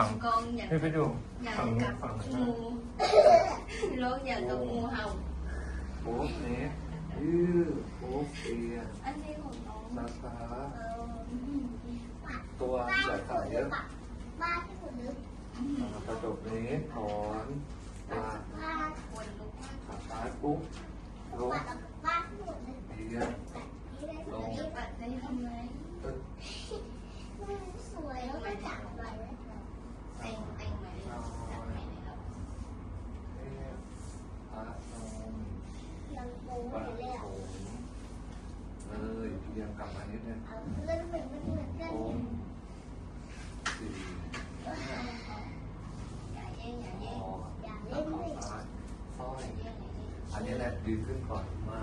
ฝั่ง กองอย่าง ให้ไปดู อย่าง ฝั่งนู้ กัน บ ฝั่ง งู โลกอย่างกับงูเห่า โป๊ะนี้ยืดโป๊ะเอียง อันนี้ของน้อง นะคะ เออ ตัวใหญ่ขาเยอะ บ้านที่ผมนึก อ่ากระจกนี้ถอนลาก บ้าน คนลุกมาก ขาซ้ายปุ๊บลง บ้านที่ผมนึก เอียง นี่เลย ลง จะปัดได้ทำไม ตึ๊บ สวยแล้วก็จับ ป้ปะอยู่เลยโถมเลยเอียงกลับมานิดนึงเอาเรื่องเหมือนมันเหมือนกันโค้งสี่อย่าแย่งอย่าคแย่งออย่าแล้เล่วนขาเลยซ้ายสร้อยอย่าแย่งอย่าแย่งอันนี้แหละยืนขึ้นก่อนมา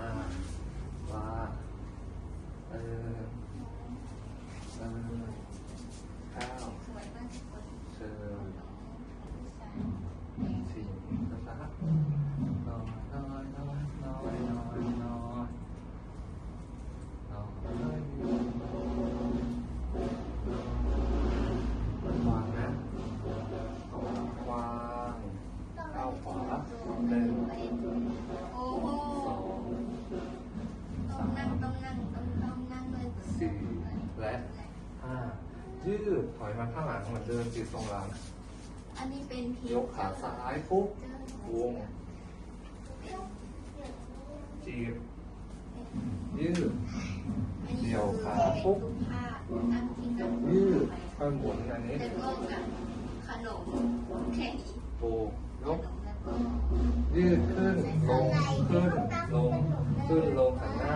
ว่าเออเออข้าว สวยมากทุกคน เชิญสี่กระซักน้อยน้อยน้อยน้อยน้อยน้อยน้อยวางนะวางก้าวขวา หนึ่งโอ้โหสองต้องนั่งต้องนั่งต้องต้องนั่งเลยสี่และห้ายืดถอยมาข้างหลังเหมือนเดิมจิตทรงหลังอันนี้เป็นพียกขาซ้ายปุ๊บวงจีบยืดเดี่ยวขาปุ๊บยืดค่อยหมุนอันนี้แล้วก็กับขนมแข็งโบยขกนมแล้วก็ ยืดขึ้นลงขึ้นลงขึ้นลงหันหน้า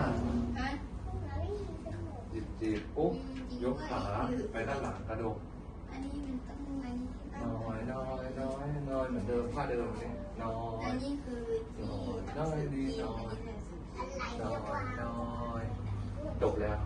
จีบจีบปุ๊บยกขาไปด้านหลังกระดกน้อยน้อยน้อยน้อยเหมือนเดิมท่าเดิมนี่น้อยน้อที่น้อยดีน้อยน้อยน้อยจบแล้ว